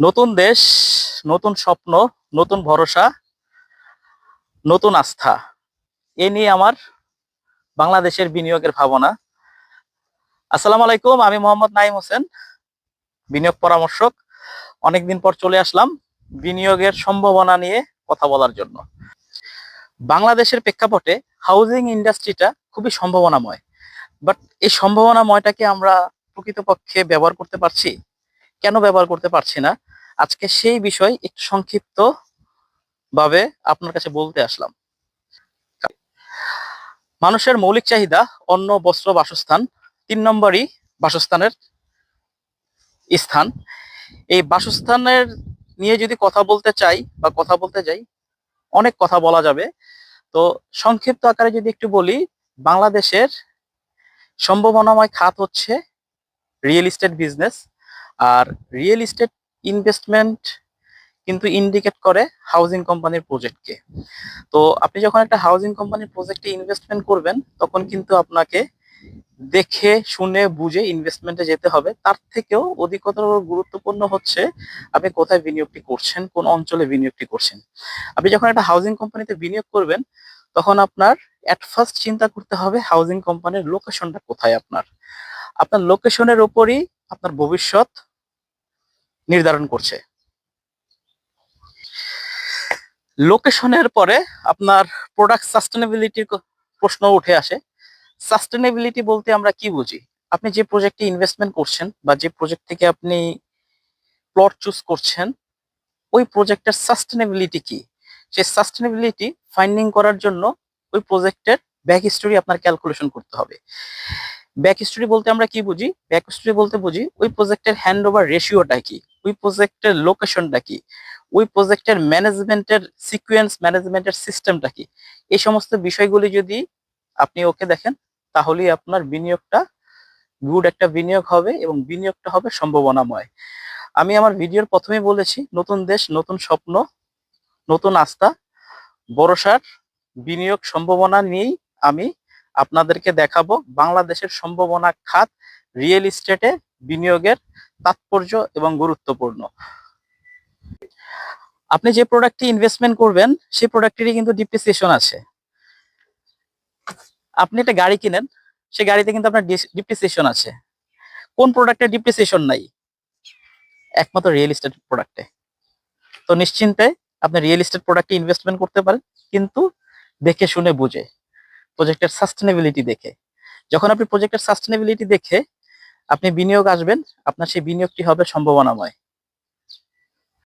নতুন দেশ, নতুন স্বপ্ন, নতুন ভরসা, নতুন আস্থা। এ নিয়ে আমার বাংলাদেশের বিনিয়োগের ভাবনা। আসসালামু আলাইকুম, আমি মোহাম্মদ নাইম হোসেন, বিনিয়োগ পরামর্শক। অনেকদিন পর চলে আসলাম বিনিয়োগের সম্ভাবনা নিয়ে কথা বলার জন্য। বাংলাদেশের প্রেক্ষাপটে হাউজিং ইন্ডাস্ট্রিটা খুবই সম্ভাবনাময়। বাট এই সম্ভাবনাময়টাকে আমরা প্রকৃতপক্ষে ব্যবহার করতে পারছি? কেন ব্যবহার করতে পারছি না? আজকে সেই বিষয় একটু সংক্ষিপ্ত ভাবে আপনার কাছে বলতে আসলাম। মানুষের মৌলিক চাহিদা, অন্ন, বস্ত্র, বাসস্থান, তিন নম্বরই বাসস্থানের স্থান। এই বাসস্থানের নিয়ে যদি কথা বলতে চাই বা কথা বলতে যাই, অনেক কথা বলা যাবে। তো সংক্ষিপ্ত আকারে যদি একটু বলি, বাংলাদেশের সম্ভাবনাময় খাত হচ্ছে রিয়েল ইস্টেট বিজনেস। আর রিয়েল এস্টেট ইনভেস্টমেন্ট কিন্তু ইন্ডিকেট করে হাউজিং কোম্পানির প্রজেক্টকে তো আপনি যখন একটা হাউজিং কোম্পানির প্রজেক্টে ইনভেস্টমেন্ট করবেন, তখন কিন্তু আপনাকে দেখে, শুনে, বুঝে ইনভেস্টমেন্টে যেতে হবে। তার থেকেও অধিকতর গুরুত্বপূর্ণ হচ্ছে, আপনি কোথায় বিনিয়োগটি করছেন, কোন অঞ্চলে বিনিয়োগটি করছেন। আপনি যখন একটা হাউজিং কোম্পানিতে বিনিয়োগ করবেন, তখন আপনার অ্যাট ফার্স্ট চিন্তা করতে হবে হাউজিং কোম্পানির লোকেশনটা কোথায় আপনার। আপনার লোকেশনের উপরই আপনার ভবিষ্যৎ নির্ধারণ করছে। লোকেশনের পরে আপনার প্রোডাক্ট সাস্টেনেবিলিটির প্রশ্ন উঠে আসে। সাস্টেনেবিলিটি বলতে আমরা কি বুঝি? আপনি যে প্রজেক্টে ইনভেস্টমেন্ট করছেন বা যে প্রজেক্ট থেকে আপনি প্লট চুজ করছেন, ওই প্রজেক্টের সাস্টেনেবিলিটি কি? সেই সাস্টেনেবিলিটি ফাইন্ডিং করার জন্য ওই প্রজেক্টের ব্যাক হিস্টোরি আপনার ক্যালকুলেশন করতে হবে। ব্যাক হিস্টোরি বলতে আমরা কি বুঝি? ব্যাক হিস্টোরি বলতে বুঝি ওই প্রজেক্টের হ্যান্ড ওভার রেশিওটা কি? ওই প্রজেক্টের লোকেশনটা কি? ওই প্রজেক্টের ম্যানেজমেন্টের সিকুয়েন্স ম্যানেজমেন্টের সিস্টেমটা কি? এই সমস্ত বিষয়গুলি যদি আপনি ওকে দেখেন, তাহলেই আপনার বিনিয়োগটা গুড একটা বিনিয়োগ হবে এবং বিনিয়োগটা হবে সম্ভাবনাময়। আমি আমার ভিডিওর প্রথমেই বলেছি, নতুন দেশ, নতুন স্বপ্ন, নতুন আস্থা, ভরসার বিনিয়োগ সম্ভাবনা নিয়েই আমি আপনাদেরকে দেখাবো বাংলাদেশের সম্ভাবনা খাত রিয়েল এস্টেটে বিনিয়োগের তাৎপর্য এবং গুরুত্বপূর্ণ। আপনি যে প্রোডাক্টটি ইনভেস্টমেন্ট করবেন, সেই প্রোডাক্টেরই কিন্তু ডিপ্রিসিয়েশন আছে। আপনি একটা গাড়ি কিনেন সেই গাড়িতে কিন্তু আপনার ডিপ্রিসিয়েশন আছে। কোন প্রোডাক্টের ডিপ্রিসিয়েশন নাই? একমাত্র রিয়েল এস্টেট প্রোডাক্টে তো নিশ্চিন্তে আপনি রিয়েল এস্টেট প্রোডাক্টে ইনভেস্টমেন্ট করতে পারেন, কিন্তু দেখে শুনে বুঝে। প্রজেক্টের সাস্টেনেবিলিটি দেখে। যখন আপনি প্রজেক্টের সাস্টেনেবিলিটি দেখে আপনি বিনিয়োগ আসবেন আপনার সেই বিনিয়োগটি হবে সম্ভাবনাময়।